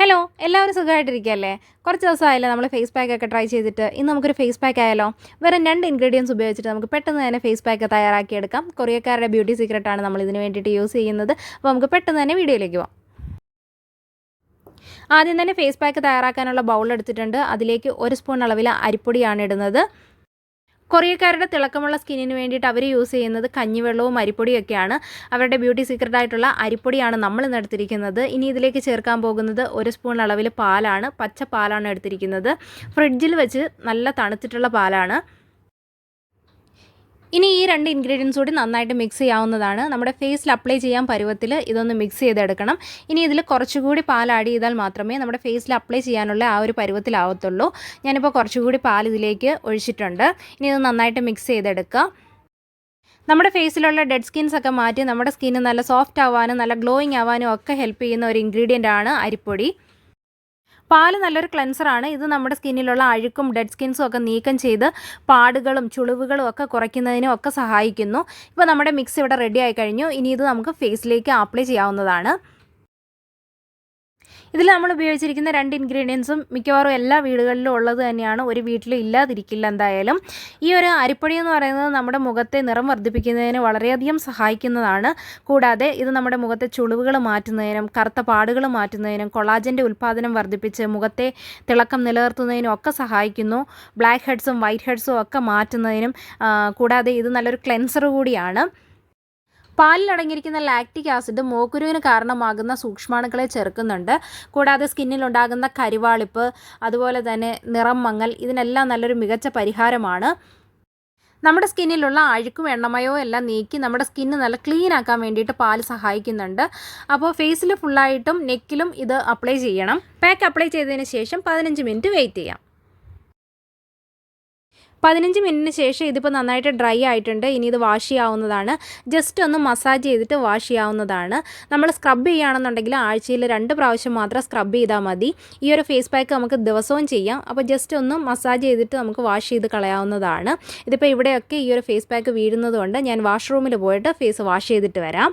Hello എല്ലാവരും സുഖമായിട്ടിരിക്കുകയല്ലേ? കുറച്ച് ദിവസമായല്ലേ നമ്മൾ ഫേസ് പാക്ക് ഒക്കെ ട്രൈ ചെയ്തിട്ട്. ഇന്ന് നമുക്കൊരു ഫേസ് പാക്ക് ആയാലോ? വേറെ രണ്ട് ഇൻഗ്രീഡിയൻസ് ഉപയോഗിച്ചിട്ട് നമുക്ക് പെട്ടെന്ന് തന്നെ ഫേസ് പാക്ക് തയ്യാറാക്കിയെടുക്കാം. കൊറിയക്കാരുടെ ബ്യൂട്ടി സീക്രട്ടാണ് നമ്മൾ ഇതിന് വേണ്ടിയിട്ട് യൂസ് ചെയ്യുന്നത്. അപ്പോൾ നമുക്ക് പെട്ടെന്ന് തന്നെ വീഡിയോയിലേക്ക് പോകാം ആദ്യം തന്നെ ഫേസ് പാക്ക് തയ്യാറാക്കാനുള്ള ബൗൾ എടുത്തിട്ടുണ്ട്. അതിലേക്ക് ഒരു സ്പൂൺ അളവിൽ അരിപ്പൊടിയാണ് ഇടുന്നത്. കൊറിയക്കാരുടെ തിളക്കമുള്ള സ്കിന്നിന് വേണ്ടിയിട്ട് അവർ യൂസ് ചെയ്യുന്നത് കഞ്ഞിവെള്ളവും അരിപ്പൊടിയൊക്കെയാണ്. അവരുടെ ബ്യൂട്ടി സീക്രട്ട് ആയിട്ടുള്ള അരിപ്പൊടിയാണ് നമ്മൾ ഇന്ന് എടുത്തിരിക്കുന്നത്. ഇനി ഇതിലേക്ക് ചേർക്കാൻ പോകുന്നത് ഒരു സ്പൂൺ അളവിൽ പാലാണ്. പച്ച പാലാണ് എടുത്തിരിക്കുന്നത്. ഫ്രിഡ്ജിൽ വെച്ച് നല്ല തണുത്തിട്ടുള്ള പാലാണ്. ഇനി ഈ രണ്ട് ഇൻഗ്രീഡിയൻസ് കൂടി നന്നായിട്ട് മിക്സ് ചെയ്യാവുന്നതാണ്. നമ്മുടെ ഫേസിൽ അപ്ലൈ ചെയ്യാൻ പരുവത്തിൽ ഇതൊന്ന് മിക്സ് ചെയ്തെടുക്കണം. ഇനി ഇതിൽ കുറച്ചുകൂടി പാൽ ആഡ് ചെയ്താൽ മാത്രമേ നമ്മുടെ ഫേസിൽ അപ്ലൈ ചെയ്യാനുള്ള ആ ഒരു പരുവത്തിലാവത്തുള്ളൂ. ഞാനിപ്പോൾ കുറച്ചുകൂടി പാൽ ഇതിലേക്ക് ഒഴിച്ചിട്ടുണ്ട്. ഇനി ഇത് നന്നായിട്ട് മിക്സ് ചെയ്തെടുക്കുക. നമ്മുടെ ഫേസിലുള്ള ഡെഡ് സ്കിൻസ് ഒക്കെ മാറ്റി നമ്മുടെ സ്കിന്ന് നല്ല സോഫ്റ്റ് ആവാനും നല്ല ഗ്ലോയിങ് ആവാനും ഒക്കെ ഹെൽപ്പ് ചെയ്യുന്ന ഒരു ഇൻഗ്രീഡിയന്റ് ആണ് അരിപ്പൊടി. പാൽ നല്ലൊരു ക്ലെൻസറാണ് ഇത് നമ്മുടെ സ്കിന്നിലുള്ള അഴുക്കും ഡെഡ് സ്കിൻസും ഒക്കെ നീക്കം ചെയ്ത് പാടുകളും ചുളിവുകളും ഒക്കെ കുറയ്ക്കുന്നതിനും ഒക്കെ സഹായിക്കുന്നു. ഇപ്പോൾ നമ്മുടെ മിക്സ് ഇവിടെ റെഡി ആയി കഴിഞ്ഞു. ഇനി ഇത് നമുക്ക് ഫേസിലേക്ക് അപ്ലൈ ചെയ്യാവുന്നതാണ്. ഇതിൽ നമ്മൾ ഉപയോഗിച്ചിരിക്കുന്ന രണ്ട് ഇൻഗ്രീഡിയൻസും മിക്കവാറും എല്ലാ വീടുകളിലും ഉള്ളത് തന്നെയാണ്. ഒരു വീട്ടിലും ഇല്ലാതിരിക്കില്ല എന്തായാലും. ഈ ഒരു അരിപ്പൊടി എന്ന് പറയുന്നത് നമ്മുടെ മുഖത്തെ നിറം വർദ്ധിപ്പിക്കുന്നതിന് വളരെയധികം സഹായിക്കുന്നതാണ്. കൂടാതെ ഇത് നമ്മുടെ മുഖത്തെ ചുളിവുകൾ മാറ്റുന്നതിനും കറുത്ത പാടുകൾ മാറ്റുന്നതിനും കൊളാജന്റെ ഉൽപ്പാദനം വർദ്ധിപ്പിച്ച് മുഖത്തെ തിളക്കം നിലനിർത്തുന്നതിനും ഒക്കെ സഹായിക്കുന്നു. ബ്ലാക്ക് ഹെഡ്സും വൈറ്റ് ഹെഡ്സും ഒക്കെ മാറ്റുന്നതിനും കൂടാതെ ഇത് നല്ലൊരു ക്ലെൻസർ കൂടിയാണ്. പാലിൽ അടങ്ങിയിരിക്കുന്ന ലാക്റ്റിക് ആസിഡ് മോക്കുരുവിന് കാരണമാകുന്ന സൂക്ഷ്മാണുക്കളെ ചെറുക്കുന്നുണ്ട്. കൂടാതെ സ്കിന്നിലുണ്ടാകുന്ന കരിവാളിപ്പ് അതുപോലെ തന്നെ നിറം മങ്ങൽ ഇതിനെല്ലാം നല്ലൊരു മികച്ച പരിഹാരമാണ്. നമ്മുടെ സ്കിന്നിലുള്ള അഴുക്കും എണ്ണമയോ എല്ലാം നീക്കി നമ്മുടെ സ്കിന്ന് നല്ല ക്ലീൻ ആക്കാൻ വേണ്ടിയിട്ട് പാൽ സഹായിക്കുന്നുണ്ട്. അപ്പോൾ ഫേസിൽ ഫുള്ളായിട്ടും നെക്കിലും ഇത് അപ്ലൈ ചെയ്യണം. പാക്ക് അപ്ലൈ ചെയ്തതിന് ശേഷം പതിനഞ്ച് മിനിറ്റ് വെയിറ്റ് ചെയ്യാം. പതിനഞ്ച് മിനിറ്റിന് ശേഷം ഇതിപ്പോൾ നന്നായിട്ട് ഡ്രൈ ആയിട്ടുണ്ട്. ഇനി ഇത് വാഷ് ചെയ്യാവുന്നതാണ്. ജസ്റ്റ് ഒന്ന് മസാജ് ചെയ്തിട്ട് വാഷ് ചെയ്യാവുന്നതാണ്. നമ്മൾ സ്ക്രബ് ചെയ്യുകയാണെന്നുണ്ടെങ്കിൽ ആഴ്ചയിൽ രണ്ട് പ്രാവശ്യം മാത്രം സ്ക്രബ് ചെയ്താൽ മതി. ഈ ഒരു ഫേസ് പാക്ക് നമുക്ക് ദിവസവും ചെയ്യാം. അപ്പോൾ ജസ്റ്റ് ഒന്ന് മസാജ് ചെയ്തിട്ട് നമുക്ക് വാഷ് ചെയ്ത് കളയാവുന്നതാണ്. ഇതിപ്പോൾ ഇവിടെയൊക്കെ ഈ ഒരു ഫേസ് പാക്ക് വീഴുന്നതുകൊണ്ട് ഞാൻ വാഷ്റൂമിൽ പോയിട്ട് ഫേസ് വാഷ് ചെയ്തിട്ട് വരാം.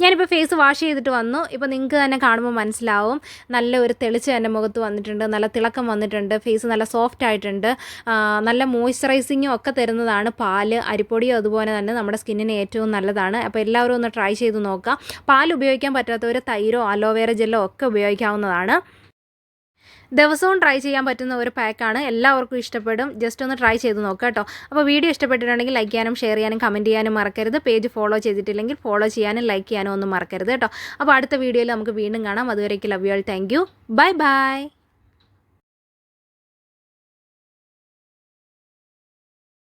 ഞാനിപ്പോൾ ഫേസ് വാഷ് ചെയ്തിട്ട് വന്നു. ഇപ്പോൾ നിങ്ങൾക്ക് തന്നെ കാണുമ്പോൾ മനസ്സിലാവും. നല്ല ഒരു തെളിച്ച് എന്റെ മുഖത്ത് വന്നിട്ടുണ്ട്. നല്ല തിളക്കം വന്നിട്ടുണ്ട്. ഫേസ് നല്ല സോഫ്റ്റ് ആയിട്ടുണ്ട്. നല്ല മോയ്സ്ചറൈസിങ്ങും ഒക്കെ തരുന്നതാണ് പാൽ. അരിപ്പൊടിയും അതുപോലെ തന്നെ നമ്മുടെ സ്കിന്നിന് ഏറ്റവും നല്ലതാണ്. അപ്പോൾ എല്ലാവരും ഒന്ന് ട്രൈ ചെയ്ത് നോക്കുക പാൽ ഉപയോഗിക്കാൻ പറ്റാത്തവർ തൈരോ അലോവേറ ജെല്ലോ ഒക്കെ ഉപയോഗിക്കാവുന്നതാണ്. ദിവസവും ട്രൈ ചെയ്യാൻ പറ്റുന്ന ഒരു പാക്കാണ് എല്ലാവർക്കും ഇഷ്ടപ്പെടും. ജസ്റ്റ് ഒന്ന് ട്രൈ ചെയ്ത് നോക്കുക കേട്ടോ. അപ്പോൾ വീഡിയോ ഇഷ്ടപ്പെട്ടിട്ടുണ്ടെങ്കിൽ ലൈക്ക് ചെയ്യാനും ഷെയർ ചെയ്യാനും കമന്റ് ചെയ്യാനും മറക്കരുത്. പേജ് ഫോളോ ചെയ്തിട്ടില്ലെങ്കിൽ ഫോളോ ചെയ്യാനും ലൈക്ക് ചെയ്യാനും ഒന്നും മറക്കരുത് കേട്ടോ. അപ്പോൾ അടുത്ത വീഡിയോയിൽ നമുക്ക് വീണ്ടും കാണാം. അതുവരേക്ക് love you all thank you bye bye